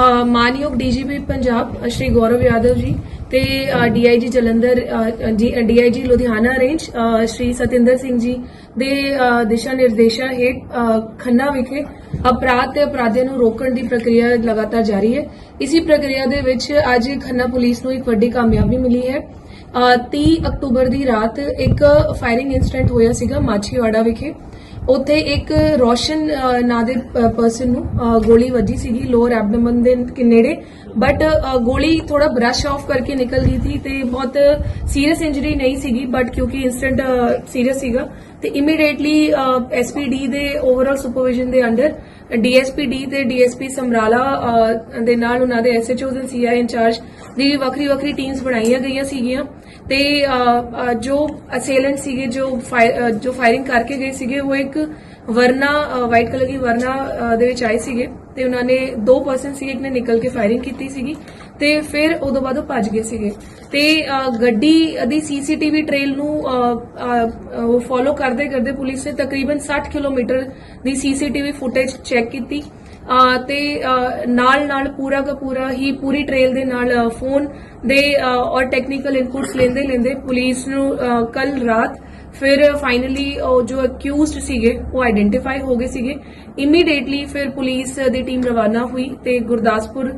ਅ, ਮਾਨਯੋਗ ਡੀਜੀਪੀ ਪੰਜਾਬ ਸ਼੍ਰੀ ਗੌਰਵ ਯਾਦਵ ਜੀ ਤੇ DIG Jalandhar DIG Ludhiana range Shri Satinder Singh ji ਦੇ ਦਿਸ਼ਾ ਨਿਰਦੇਸ਼ਾਂ ਹੇਠ ਖੰਨਾ ਵਿਖੇ ਅਪਰਾਧ ਤੇ ਅਪਰਾਧੀਆਂ ਨੂੰ ਰੋਕਣ ਦੀ ਪ੍ਰਕਿਰਿਆ ਲਗਾਤਾਰ ਜਾਰੀ ਹੈ। ਇਸੇ ਪ੍ਰਕਿਰਿਆ ਦੇ ਵਿੱਚ ਅੱਜ ਖੰਨਾ ਪੁਲਿਸ ਨੂੰ ਇੱਕ ਵੱਡੀ ਕਾਮਯਾਬੀ ਮਿਲੀ ਹੈ। ਅ, 30 ਅਕਤੂਬਰ ਦੀ ਰਾਤ ਇੱਕ ਫਾਇਰਿੰਗ ਇਨਸੀਡੈਂਟ ਹੋਇਆ ਸੀਗਾ ਮਾਛੀਵਾੜਾ ਵਿਖੇ। ਉੱਥੇ ਇੱਕ ਰੋਸ਼ਨ ਨਾਂ ਦੇ ਪਰਸਨ ਨੂੰ ਗੋਲੀ ਵੱਜੀ ਸੀਗੀ ਲੋਅਰ ਐਬਡੋਮਨ ਦੇ ਕਿ ਨੇੜੇ ਬਟ ਗੋਲੀ ਥੋੜਾ ਬ੍ਰਸ਼ ਆਫ ਕਰਕੇ ਨਿਕਲ ਗਈ ਸੀ ਤੇ ਬਹੁਤ ਸੀਰੀਅਸ ਇੰਜਰੀ ਨਹੀਂ ਸੀਗੀ ਬਟ ਕਿਉਂਕਿ ਇਨਸੀਡੈਂਟ ਸੀਰੀਅਸ ਸੀਗਾ। ਤੇ ਇਮੀਡੀਏਟਲੀ ਐਸਪੀਡੀ ਦੇ ਓਵਰਆਲ ਸੁਪਰਵਿਜ਼ਨ ਦੇ ਅੰਡਰ ਡੀਐਸਪੀਡੀ ਤੇ ਡੀਐਸਪੀ ਸਮਰਾਲਾ ਦੇ ਨਾਲ ਉਹਨਾਂ ਦੇ SHOs and CI in charge ਦੀ ਵੱਖਰੀ ਵੱਖਰੀ ਟੀਮਸ ਬਣਾਈਆਂ ਗਈਆਂ ਸੀਗੀਆਂ। ਤੇ ਜੋ ਅਸੇਲੈਂਟ ਸੀਗੇ, ਜੋ ਫਾਇ- ਜੋ ਫਾਇਰਿੰਗ ਕਰਕੇ ਗਏ ਸੀਗੇ, ਉਹ ਇੱਕ ਵਰਨਾ ਵਾਈਟ ਕਲਰ ਦੀ ਵਰਨਾ ਦੇ ਵਿੱਚ ਆਏ ਸੀਗੇ। ਤੇ ਉਹਨਾਂ ਨੇ ਦੋ ਪਰਸਨ ਸੀ ਇੱਕ ਨੇ ਨਿਕਲ ਕੇ ਫਾਇਰਿੰਗ ਕੀਤੀ ਸੀਗੀ ਤੇ ਫਿਰ ਉਦੋਂ ਬਾਅਦ ਉਹ ਭੱਜ ਗਏ ਸੀਗੇ। ਤੇ ਗੱਡੀ ਦੀ ਸੀਸੀਟੀਵੀ ਟ੍ਰੇਲ ਨੂੰ ਫੋਲੋ ਕਰਦੇ ਕਰਦੇ ਪੁਲਿਸ ਨੇ ਤਕਰੀਬਨ 60 ਕਿਲੋਮੀਟਰ ਦੀ ਸੀਸੀਟੀਵੀ ਫੁਟੇਜ ਚੈੱਕ ਕੀਤੀ। ਅ, ਤੇ ਨਾਲ ਨਾਲ ਪੂਰਾ ਦਾ ਪੂਰਾ ਹੀ ਪੂਰੀ ਟ੍ਰੇਲ ਦੇ ਨਾਲ ਫੋਨ ਦੇ ਔਰ ਟੈਕਨੀਕਲ ਇਨਪੁਟਸ ਲੈਂਦੇ ਲੈਂਦੇ ਪੁਲਿਸ ਨੂੰ ਕੱਲ ਰਾਤ ਫਿਰ ਫਾਈਨਲੀ ਉਹ ਜੋ ਅਕਿਊਜ਼ਡ ਸੀਗੇ, ਉਹ ਆਇਡੈਂਟੀਫਾਈ ਹੋ ਗਏ ਸੀਗੇ। ਇਮੀਡੀਏਟਲੀ ਫਿਰ ਪੁਲਿਸ ਦੀ ਟੀਮ ਰਵਾਨਾ ਹੋਈ ਤੇ ਗੁਰਦਾਸਪੁਰ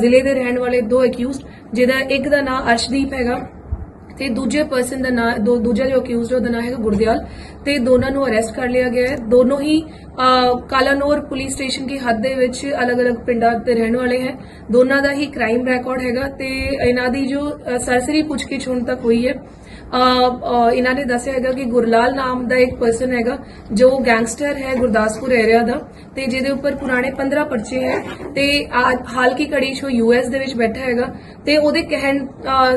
ਜ਼ਿਲ੍ਹੇ ਦੇ ਰਹਿਣ ਵਾਲੇ ਦੋ ਅਕਿਊਜ਼ਡ ਜਿਹਦਾ ਇੱਕ ਦਾ ਨਾਮ ਅਰਸ਼ਦੀਪ ਹੈਗਾ ਤੇ ਦੂਜੇ ਪਰਸਨ ਦਾ ਨਾਮ ਦੋ, ਦੂਜਾ ਜੋ ਅਕਿਊਜ਼ਡ ਉਹਦਾ ਨਾਮ ਹੈਗਾ ਗੁਰਦਿਆਲ ਤੇ ਦੋਨਾਂ ਨੂੰ ਅਰੈਸਟ ਕਰ ਲਿਆ ਗਿਆ ਹੈ। ਦੋਨੋਂ ਹੀ ਕਾਲਾਨੌਰ ਪੁਲਿਸ ਸਟੇਸ਼ਨ ਦੀ ਹੱਦ ਦੇ ਵਿੱਚ ਅਲੱਗ-ਅਲੱਗ ਪਿੰਡਾਂ ਦੇ ਰਹਿਣ ਵਾਲੇ ਹੈ। ਦੋਨਾਂ ਦਾ ਹੀ ਕ੍ਰਾਈਮ ਰਿਕਾਰਡ ਹੈਗਾ ਤੇ ਇਹਨਾਂ ਦੀ ਜੋ ਸਰਸਰੀ ਪੁੱਛਗਿੱਛ ਹੁਣ ਤੱਕ ਹੋਈ ਹੈ। ਇਹਨਾਂ ਨੇ ਦੱਸਿਆ ਹੈਗਾ ਕਿ ਗੁਰਲਾਲ ਨਾਮ ਦਾ ਇੱਕ ਪਰਸਨ ਹੈਗਾ, ਜੋ ਗੈਂਗਸਟਰ ਹੈ ਗੁਰਦਾਸਪੁਰ ਏਰੀਆ ਦਾ ਤੇ ਜਿਹਦੇ ਉੱਪਰ ਪੁਰਾਣੇ 15 ਪਰਚੇ ਹੈ ਤੇ ਆ- ਹਾਲ ਕੀ ਕੜੀ 'ਚ ਉਹ ਯੂਐਸ ਦੇ ਵਿੱਚ ਬੈਠਾ ਹੈਗਾ ਤੇ ਉਹਦੇ ਕਹਿਣ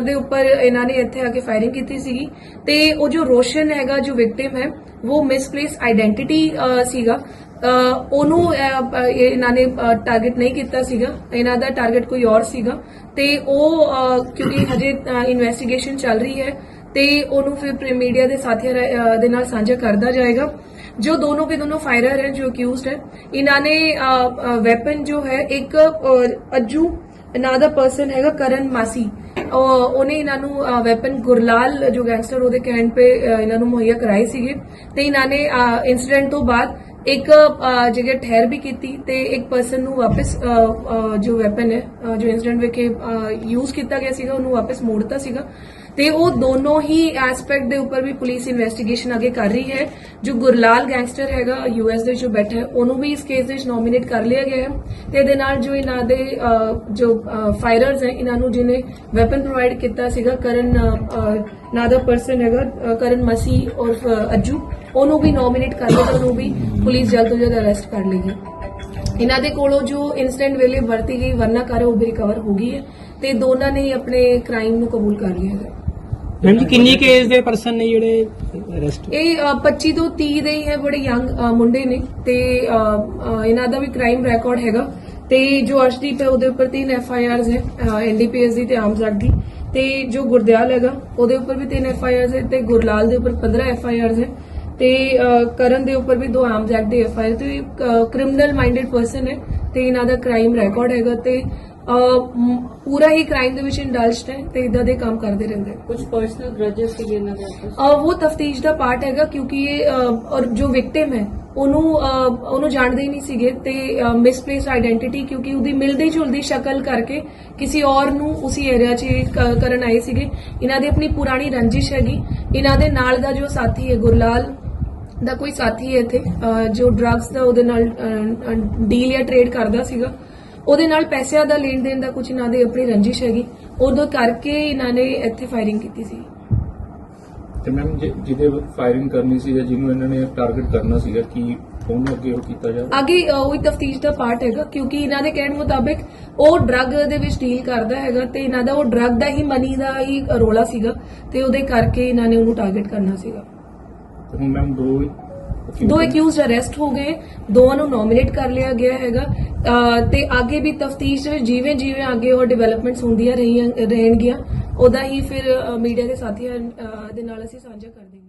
ਦੇ ਉੱਪਰ ਇਹਨਾਂ ਨੇ ਇੱਥੇ ਆ ਕੇ ਫਾਇਰਿੰਗ ਕੀਤੀ ਸੀਗੀ ਤੇ ਉਹ ਜੋ ਰੋਸ਼ਨ ਹੈਗਾ ਜੋ ਵਿਕਟਿਮ ਹੈ ਉਹ ਮਿਸਪਲੇਸ ਆਇਡੈਂਟੀਟੀ ਸੀਗਾ। ਉਹਨੂੰ ਇਹਨਾਂ ਨੇ ਟਾਰਗੇਟ ਨਹੀਂ ਕੀਤਾ ਸੀਗਾ। ਇਹਨਾਂ ਦਾ ਟਾਰਗੇਟ ਕੋਈ ਹੋਰ ਸੀਗਾ। ਤੇ ਉਹ ਕਿਉਂਕਿ ਹਜੇ ਇਨਵੈਸਟੀਗੇਸ਼ਨ ਚੱਲ ਰਹੀ ਹੈ ਤੇ ਉਹਨੂੰ ਫਿਰ ਮੀਡੀਆ ਦੇ ਸਾਥੀਆਂ ਦੇ ਨਾਲ ਸਾਂਝਾ ਕਰਦਾ ਜਾਏਗਾ। ਜੋ ਦੋਨੋਂ ਕੇ ਦੋਨੋਂ ਫਾਇਰਰ ਹੈ ਜੋ ਅਕਿਊਜ਼ਡ ਹੈ ਇਹਨਾਂ ਨੇ ਵੈਪਨ ਜੋ ਹੈ ਇੱਕ ਅ, ਅੱਜੂ ਨਾਂ ਦਾ ਪਰਸਨ ਹੈਗਾ ਕਰਨ ਮਾਸੀ। ਉਹਨੇ ਇਹਨਾਂ ਨੂੰ ਵੈਪਨ ਗੁਰਲਾਲ ਜੋ ਗੈਂਗਸਟਰ ਉਹਦੇ ਕਹਿਣ ਤੇ ਇਹਨਾਂ ਨੂੰ ਮੁਹੱਈਆ ਕਰਾਏ ਸੀਗੇ ਤੇ ਇਹਨਾਂ ਨੇ ਇਨਸੀਡੈਂਟ ਤੋਂ ਬਾਅਦ ਇੱਕ ਜਗ੍ਹਾ ਠਹਿਰ ਵੀ ਕੀਤੀ ਤੇ ਇੱਕ ਪਰਸਨ ਨੂੰ ਵਾਪਸ ਜੋ ਵੈਪਨ ਹੈ ਜੋ ਇਨਸੀਡੈਂਟ ਵਿਖੇ ਯੂਜ਼ ਕੀਤਾ ਗਿਆ ਸੀਗਾ, ਉਹਨੂੰ ਵਾਪਸ ਮੋੜਤਾ ਸੀਗਾ। ਤੇ ਉਹ ਦੋਨੋਂ ਹੀ ਐਸਪੈਕਟ ਦੇ ਉੱਪਰ ਵੀ ਪੁਲਿਸ ਇਨਵੈਸਟੀਗੇਸ਼ਨ ਅੱਗੇ ਕਰ ਰਹੀ ਹੈ। ਜੋ ਗੁਰਲਾਲ ਗੈਂਗਸਟਰ ਹੈਗਾ ਯੂਐਸ ਦੇ ਵਿੱਚ ਬੈਠਾ ਹੈ ਉਹਨੂੰ ਵੀ ਇਸ ਕੇਸ ਦੇ ਵਿੱਚ ਨੋਮੀਨੇਟ ਕਰ ਲਿਆ ਗਿਆ ਹੈ ਤੇ ਇਹਦੇ ਨਾਲ ਜੋ ਇਹਨਾਂ ਦੇ ਜੋ ਫਾਇਰਰਸ ਹੈ ਇਹਨਾਂ ਨੂੰ ਜਿਹਨੇ ਵੈਪਨ ਪ੍ਰੋਵਾਈਡ ਕੀਤਾ ਸੀਗਾ ਕਰਨ ਅ, ਨਾਂ ਦਾ ਪਰਸਨ ਹੈਗਾ ਕਰਨ ਮਸੀ ਔਰ ਅੱਜੂ ਉਹਨੂੰ ਵੀ ਨੋਮੀਨੇਟ ਕਰ ਲਿਆ ਉਹਨੂੰ ਵੀ ਪੁਲਿਸ ਜਲਦ ਤੋਂ ਜਲਦ ਅਰੈਸਟ ਕਰ ਲੇਗੀ ਇਹਨਾਂ ਦੇ ਕੋਲੋਂ ਜੋ ਇਨਸੀਡੈਂਟ ਵੇਲੇ ਵਰਤੀ ਗਈ ਵਰਨਾਕਾਰ ਉਹ ਵੀ ਰਿਕਵਰ ਹੋ ਗਈ ਹੈ ਤੇ ਦੋਨਾਂ ਨੇ ਹੀ ਆਪਣੇ ਕ੍ਰਾਈਮ ਨੂੰ ਕਬੂਲ ਕਰ ਲਿਆ ਹੈ। ਮੈਮ ਜੀ ਕਿੰਨੀ ਕੇਸ ਦੇ ਪਰਸਨ ਨੇ ਜਿਹੜੇ ਅਰੈਸਟ ਇਹ ਅ, 25 ਤੋਂ 30 ਦੇ ਹੀ ਹੈ ਬੜੇ ਯੰਗ ਮੁੰਡੇ ਨੇ ਤੇ ਅ, ਅ, ਇਹਨਾਂ ਦਾ ਵੀ ਕ੍ਰਾਈਮ ਰਿਕਾਰਡ ਹੈਗਾ ਤੇ ਜੋ ਅਰਸ਼ਦੀਪ ਹੈ ਉਹਦੇ ਉੱਪਰ ਤਿੰਨ ਐਫ ਆਈ ਆਰਸ ਹੈ ਐਨਡੀਪੀਐਸ ਦੀ ਤੇ ਆਰਮਸ ਐਕਟ ਦੀ ਤੇ ਜੋ ਗੁਰਦਿਆਲ ਹੈਗਾ ਉਹਦੇ ਉੱਪਰ ਵੀ ਤਿੰਨ ਐਫ ਆਈ ਆਰਸ ਹੈ ਤੇ ਗੁਰਲਾਲ ਦੇ ਉੱਪਰ 15 ਐਫ ਆਈ ਆਰਸ ਹੈ ਤੇ ਅ, ਕਰਨ ਦੇ ਉੱਪਰ ਵੀ ਦੋ ਆਰਮਸ ਐਕਟ ਦੇ ਐਫ ਆਈ ਆਰ ਤੇ ਕ੍ਰਿਮੀਨਲ ਮਾਈਂਡਡ ਪਰਸਨ ਹੈ ਤੇ ਇਹਨਾਂ ਦਾ ਕ੍ਰਾਈਮ ਰਿਕਾਰਡ ਹੈਗਾ ਤੇ ਪੂਰਾ ਹੀ ਕ੍ਰਾਈਮ ਦੇ ਵਿੱਚ ਇੰਡਲਜਡ ਹੈ ਤੇ ਇਦਾਂ ਦੇ ਕੰਮ ਕਰਦੇ ਰਹਿੰਦੇ ਕੁਝ ਪਰਸਨਲ ਗ੍ਰਜਸ ਸੀਗੇ ਇਹਨਾਂ ਦੇ ਆਪਸ ਉਹ ਤਫਤੀਸ਼ ਦਾ ਪਾਰਟ ਹੈਗਾ ਕਿਉਂਕਿ ਇਹ ਔਰ ਜੋ ਵਿਕਟਿਮ ਹੈ ਉਹਨੂੰ ਉਹਨੂੰ ਜਾਣਦੇ ਹੀ ਨਹੀਂ ਸੀਗੇ ਤੇ ਮਿਸਪਲੇਸ ਆਇਡੈਂਟੀਟੀ ਕਿਉਂਕਿ ਉਹਦੀ ਮਿਲਦੀ ਜੁਲਦੀ ਸ਼ਕਲ ਕਰਕੇ ਕਿਸੇ ਔਰ ਨੂੰ ਉਸੇ ਏਰੀਆ 'ਚ ਕਰਨ ਆਏ ਸੀਗੇ। ਇਹਨਾਂ ਦੀ ਆਪਣੀ ਪੁਰਾਣੀ ਰੰਜਿਸ਼ ਹੈਗੀ। ਇਹਨਾਂ ਦੇ ਨਾਲ ਦਾ ਜੋ ਸਾਥੀ ਹੈ ਗੁਰਲਾਲ ਦਾ ਕੋਈ ਸਾਥੀ ਹੈ ਇੱਥੇ ਜੋ ਡਰੱਗਸ ਦਾ ਉਹਦੇ ਨਾਲ ਡੀਲ ਜਾਂ ਟ੍ਰੇਡ ਕਰਦਾ ਸੀਗਾ ਉਹਦੇ ਨਾਲ ਪੈਸਿਆਂ ਦਾ ਲੈਣ ਦੇਣ ਦਾ ਕੁਝ ਇਹਨਾਂ ਦੇ ਆਪਣੀ ਰੰਜਿਸ਼ ਹੈਗੀ। ਉਦੋਂ ਕਰਕੇ ਇਹਨਾਂ ਨੇ ਇੱਥੇ ਫਾਇਰਿੰਗ ਕੀਤੀ ਸੀ। ਤੇ ਮੈਮ ਜਿਹਦੇ ਫਾਇਰਿੰਗ ਕਰਨੀ ਸੀ ਜਾਂ ਜਿਹਨੂੰ ਇਹਨਾਂ ਨੇ ਟਾਰਗੇਟ ਕਰਨਾ ਸੀਗਾ ਕਿ ਉਹਨੂੰ ਅੱਗੇ ਉਹ ਕੀਤਾ ਜਾਵੇ? ਅੱਗੇ ਉਹ ਤਫਤੀਸ਼ ਦਾ ਪਾਰਟ ਹੈਗਾ ਕਿਉਂਕਿ ਇਹਨਾਂ ਦੇ ਕਹਿਣ ਮੁਤਾਬਿਕ ਉਹ ਡਰੱਗ ਦੇ ਵਿੱਚ ਡੀਲ ਕਰਦਾ ਹੈਗਾ ਤੇ ਇਹਨਾਂ ਦਾ ਉਹ ਡਰੱਗ ਦਾ ਹੀ ਮਨੀ ਦਾ ਹੀ ਰੋਲਾ ਸੀਗਾ ਤੇ ਉਹਦੇ ਕਰਕੇ ਇਹਨਾਂ ਨੇ ਉਹਨੂੰ ਟਾਰਗੇਟ ਕਰਨਾ ਸੀਗਾ। ਤੇ ਹੁਣ ਮੈਮ ਦੋ ਦੋ ਨੇ। ਅਰੈਸਟ ਹੋ ਗਏ ਦੋਵਾਂ ਨੂੰ ਨੋਮੀਨੇਟ ਕਰ ਲਿਆ ਗਿਆ ਹੈਗਾ ਅ, ਤੇ ਅੱਗੇ ਵੀ ਤਫਤੀਸ਼ ਜਿਵੇਂ ਜਿਵੇਂ ਅੱਗੇ ਹੋਰ ਡਿਵੈਲਪਮੈਂਟਸ ਹੁੰਦੀਆਂ ਰਹੀਆਂ ਰਹਿਣਗੀਆਂ ਉਹਦਾ ਹੀ ਫਿਰ ਮੀਡੀਆ ਦੇ ਸਾਥੀਆਂ ਦੇ ਨਾਲ ਅਸੀਂ ਸਾਂਝਾ ਕਰਦੇ ਦੇਵਾਂਗੇ